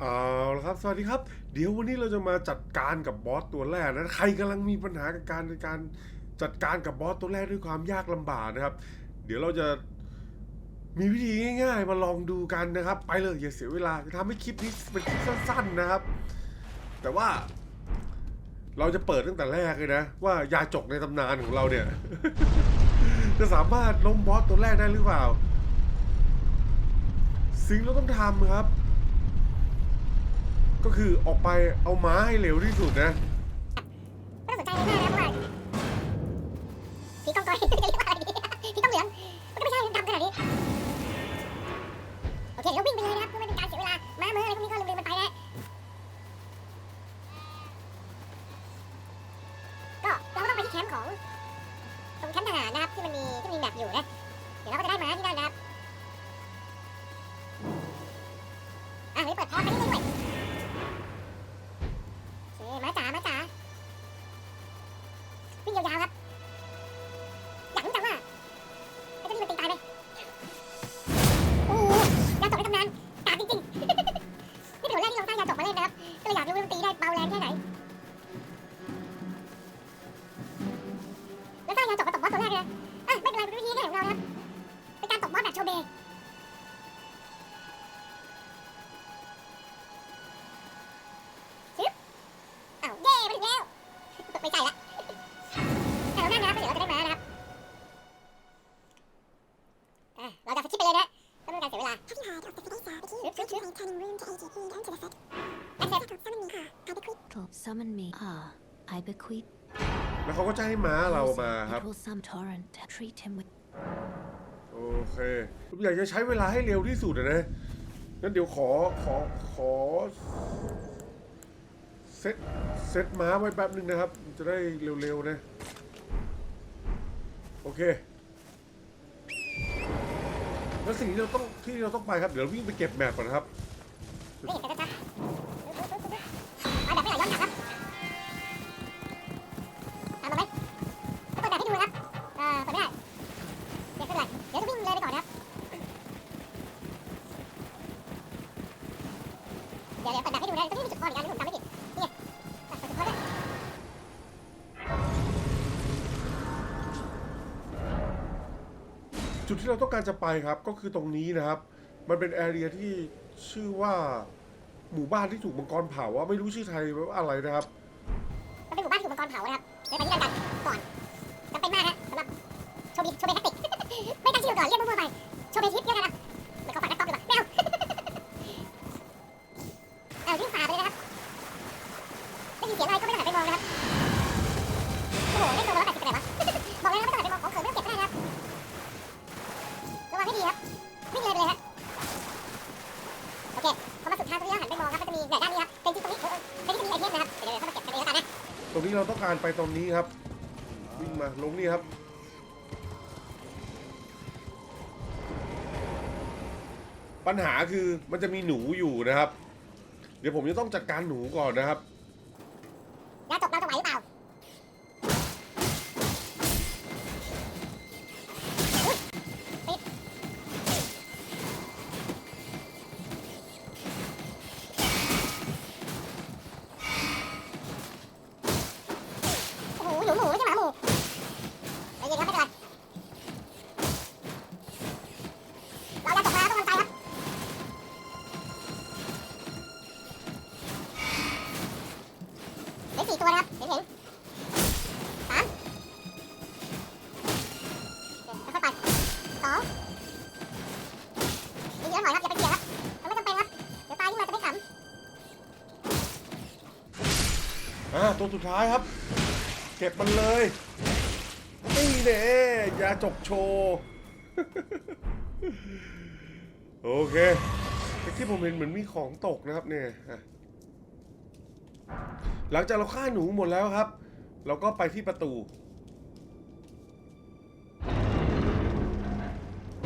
เอาละครับ สวัสดีครับ เดี๋ยววันนี้เราจะมาจัดการกับบอสตัวแรกนะ ใครกำลังมีปัญหากับการในการจัดการกับบอสตัวแรกด้วยความยากลำบากนะครับ เดี๋ยวเราจะมีวิธีง่าย ๆ มาลองดูกันนะครับ ไปเลยอย่าเสียเวลาจะทำให้คลิปนี้เป็นคลิปสั้น ๆนะครับ แต่ว่า เราจะเปิดตั้งแต่แรกเลยนะ ว่ายาจกในตำนานของเราเนี่ย จะสามารถล้มบอสตัวแรกได้หรือเปล่าสิ่งที่เราต้องทำครับ ก็คือออกไปเอาม้าให้เร็วที่สุดนะไม่ต้องสนใจเลยมากนะเพราะว่าผีกองกอยเรียกว่าอะไรดีผีกองเหลืองมันก็ไม่ใช่ดำขนาดนี้โอเคเดี๋ยววิ่งไปเลยนะครับเพื่อไม่เป็นการเสียเวลาม้ามืออะไรพวกนี้ก็ลืมๆมันไปนะก็เราก็ต้องไปที่แคมป์ของตรงแคมป์ทหารนะครับที่มันมีที่มันมีแมปอยู่นะเดี๋ยวเราก็จะได้ม้าที่นั่นนะครับ summon me. Ah, I bequeath แล้วเขาก็จะให้ม้าเรามาครับ It will some torrent. Treat him with โอเคผมอยากจะใช้เวลาให้เร็วที่สุดอะนะงั้นเดี๋ยวขอขอขอเซตเซตม้าไว้แป๊บนึงนะครับ จะได้เร็วๆนะ โอเค แล้วสิ่งที่เราต้องที่เราต้องไปครับ เดี๋ยวเราวิ่งไปเก็บแมปก่อนนะครับ ไม่เห็นกันนะจ๊ะ ดี๋ยวเปิดแบบให้ดูนะตรงนี้มีจุดพอเหมือนกันที่ผมจำไม่ผิดนี่ไงอะเปิดจุดพอด้วยจุดที่เราต้องการจะไปครับ ก็คือตรงนี้นะครับ มันเป็นแอเรียที่ชื่อว่าหมู่บ้านที่ถูกมังกรเผาว่าไม่รู้ชื่อไทยว่าอะไรนะครับ มันเป็นหมู่บ้านที่ถูกมังกรเผานะครับเลยไปที่นั่นกันก่อนจำเป็นมากฮะสำหรับโชว์บีโชว์เบแท็กติกไม่ตั้งชื่อก่อนเรียกมั่วๆไปโชว์เบทิปเรียกกันนะเหมือนเขาฝันนัก รงนี้เราต้องการไปตรงนี้ครับ วิ่งมาลงนี่ครับ ปัญหาคือมันจะมีหนูอยู่นะครับ เดี๋ยวผมจะต้องจัดการหนูก่อนนะครับ สี่ตัวนะครับเห็นเห็นสามเคค่อยๆไปสองเยอะหน่อยครับอย่าไปเกลียงครับมันไม่จำเป็นครับเดี๋ยวตายขึ้นมาจะไม่ขำอ่าตัวสุดท้ายครับ เก็บมันเลยนี่เน่ยาจกโชว์โอเคแต่ที่ผมเห็นเหมือนมีของตกนะครับเนี่ย หลังจากเราฆ่าหนูหมดแล้วครับ เราก็ไปที่ประตู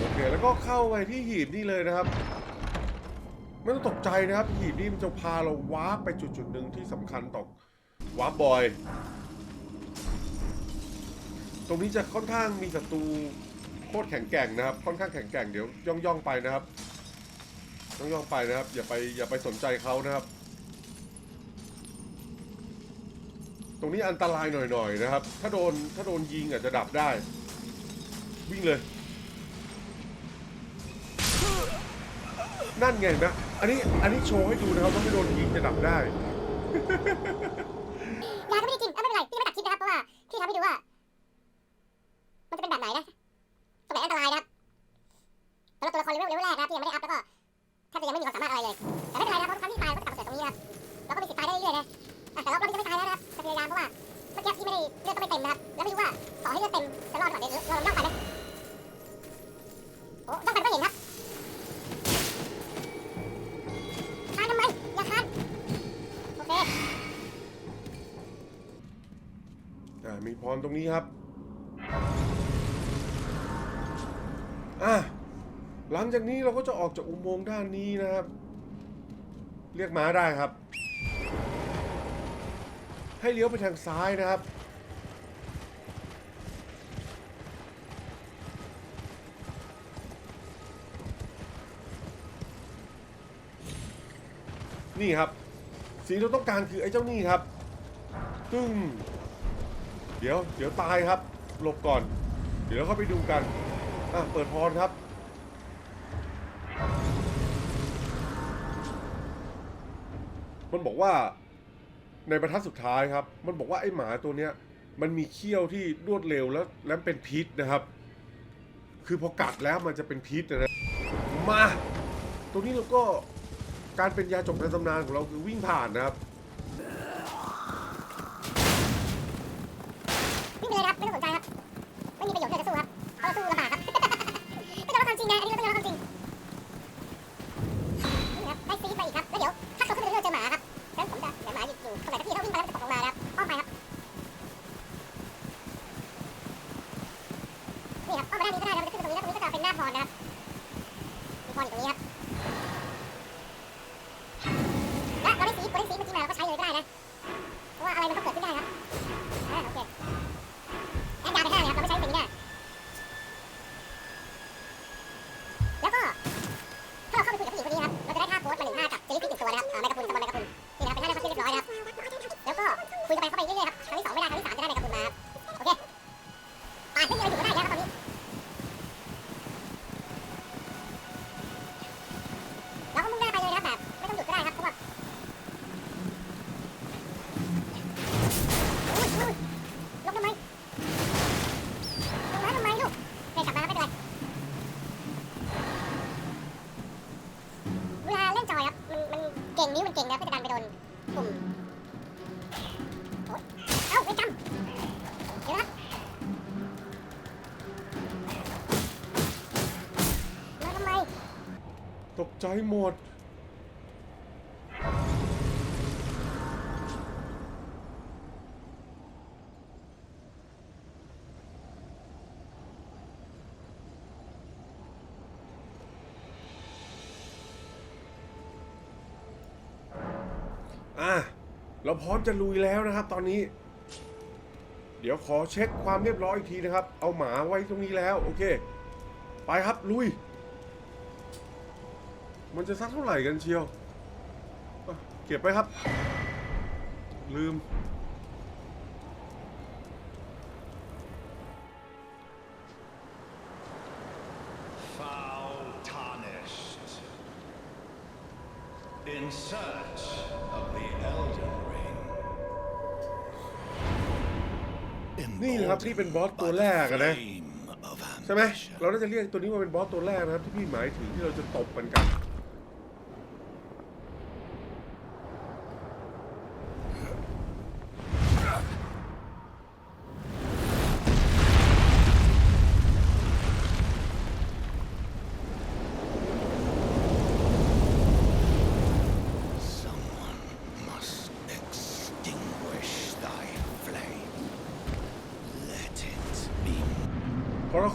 โอเค แล้วก็เข้าไปที่หีบนี่เลยนะครับ ไม่ต้องตกใจนะครับ หีบนี่มันจะพาเราวาร์ปไปจุดจุดๆหนึ่งที่สำคัญต่อวาร์ปบอย ตรงนี้จะค่อนข้างมีศัตรูโคตรแข็งแกร่งนะครับ ค่อนข้างแข็งแกร่งเดี๋ยวย่องย่องๆไปนะครับต้องย่องไปนะครับ อย่าไปอย่าไปสนใจเขานะครับ ตรงนี้อันตรายหน่อยๆนะครับ ถ้าโดนถ้าโดนยิงอาจจะดับได้ วิ่งเลย นั่นไงนะ อันนี้อันนี้โชว์ให้ดูนะครับว่าไม่โดนยิงจะดับได้ เดี๋ยวเราย่องไปนะโอ้ย่องไปก็เห็นครับคานทำไมอย่าคานโอเคอ่ามีพรตรงนี้ครับอะหลังจากนี้เราก็จะออกจากอุโมงค์ด้านนี้นะครับ เรียกม้าได้ครับ ให้เลี้ยวไปทางซ้ายนะครับ นี่ครับสิ่งที่เราต้องการคือไอ้เจ้านี่ครับตึ้งเดี๋ยว เดี๋ยวตายครับหลบก่อน เดี๋ยวเราเข้าไปดูกันอะเปิดพรครับ มันบอกว่าในบรรทัดสุดท้ายครับ มันบอกว่าไอ้หมาตัวเนี้ย มันมีเขี้ยวที่รวดเร็วแล้วและเป็นพิษนะครับ คือพอกัดแล้วมันจะเป็นพิษนะนะมาตรงนี้เราก็ การเป็นยาจบในตำนานของเราคือวิ่งผ่านนะครับ และเราได้ซีดเราได้ซีดเมื่อกี้มาเราก็ใช้เลยก็ได้นะ เพราะว่าอะไรมันก็เกิดขึ้นได้ครับโอเค ตกใจหมด อะ เราพร้อมจะลุยแล้วนะครับตอนนี้ เดี๋ยวขอเช็คความเรียบร้อยอีกทีนะครับ เอาหมาไว้ตรงนี้แล้ว โอเค ไปครับลุย มันจะสักเท่าไหร่กันเชียวอะเก็บไปครับ ลืม foul tarnished. In search of the Elden Ring. นี่นะครับนี่เป็นบอสตัวแรกอะนะ Flame of ใช่ไหม ambition. เราน่าจะเรียกตัวนี้ว่าเป็นบอสตัวแรกนะครับที่พี่หมายถึงที่เราจะตบมันกัน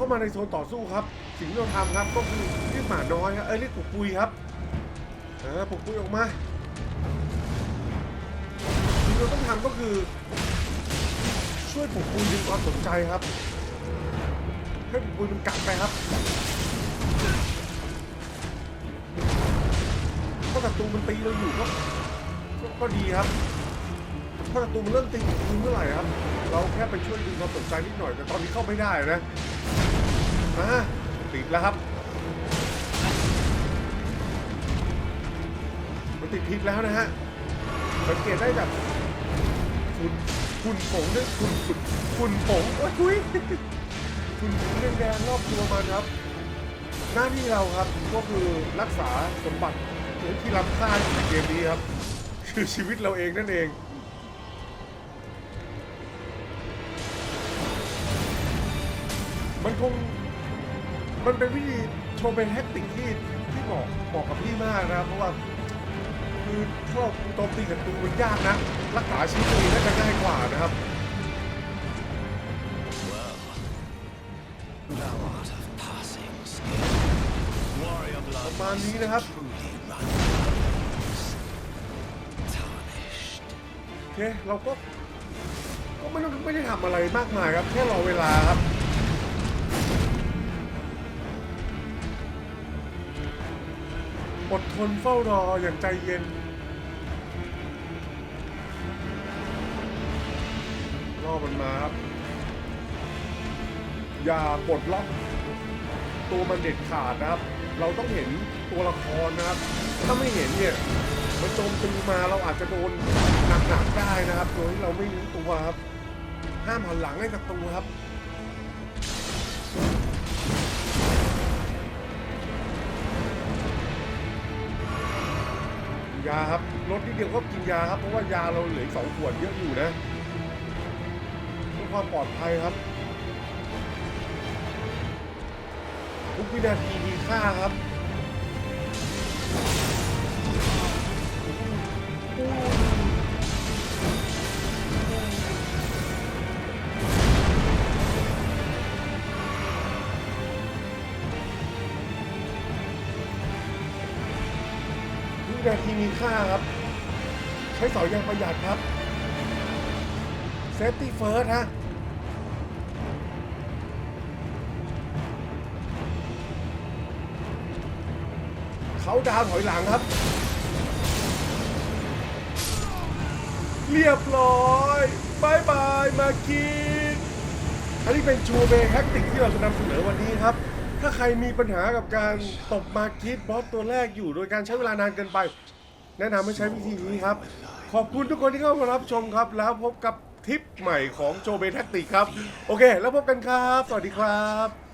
เข้ามาในโซนต่อสู้ครับ สิ่งที่เราทำครับก็คือเรียกหมาน้อยครับเอ้ยเรียกปุกปุยครับเออปุกปุยออกมาสิ่งที่เราต้องทำก็คือ ช่วยปุกปุยดึงความสนใจครับให้ปุกปุยมันกลับไปครับาศัตรูมันตีเราอยู่ก็ก็ดีครับ ถ้าศัตรูมันเริ่มตีถึงเมื่อไหร่ครับ เราแค่ไปช่วยดึงความสนใจนิดหน่อยแต่ตอนนี้เข้าไม่ได้นะ อ่าติดแล้วครับ มันติดพิษแล้วนะฮะ สังเกตได้จากฝุ่นฝุ่นผงด้วยฝุ่นฝุ่นฝุ่นผงโอ้ยคุยฝุ่นผงแดงๆรอบตัวมันครับ หน้าที่เราครับก็คือรักษาสมบัติที่ล้ำค่าในเกมนี้ครับ คือชีวิตเราเองนั่นเองมันคง มันเป็นวิธีโชว์เป็นแฮกติกที่ที่เหมาะเหมาะกับพี่มากนะครับเพราะว่าคือถ้าเราโจมตีกับตูมันยากนะ รักษาชีวิตตัวเองน่าจะง่ายกว่านะครับประมาณนี้นะครับโอเคเราก็ก็ไม่ต้องไม่ได้ทำอะไรมากมายครับ แค่รอเวลาครับ อดทนเฝ้ารออย่างใจเย็น รอมันมาครับ อย่าปลดล็อกตัวมันเด็ดขาดนะครับ เราต้องเห็นตัวละครนะครับ ถ้าไม่เห็นเนี่ย มันโจมตีมาเราอาจจะโดนหนักๆได้นะครับ โดยที่เราไม่รู้ตัวครับ ห้ามหันหลังให้ศับตรูครับ ยาครับลดนิดเดียวก็กินยาครับ เพราะว่ายาเราเหลืออีกสองขวดเยอะอยู่นะเพื่อความปลอดภัยครับ ทุกวินาทีมีค่าครับ วินาทีมีค่าครับ ใช้เสายางประหยัดครับ Safety first ฮะเขาดาวถอยหลังครับ เรียบร้อยบายบายมาคิดอันนี้เป็นชูเบย์แฮกติกที่เราจะนำเสนอวันนี้ครับ ถ้าใครมีปัญหากับการตบมาคิดบอสตัวแรกอยู่ โดยการใช้เวลานานเกินไป แนะนำให้ใช้วิธีนี้ครับ ขอบคุณทุกคนที่เข้ามารับชมครับ แล้วพบกับทริปใหม่ของโจเบแท็กติกครับ โอเค แล้วพบกันครับ สวัสดีครับ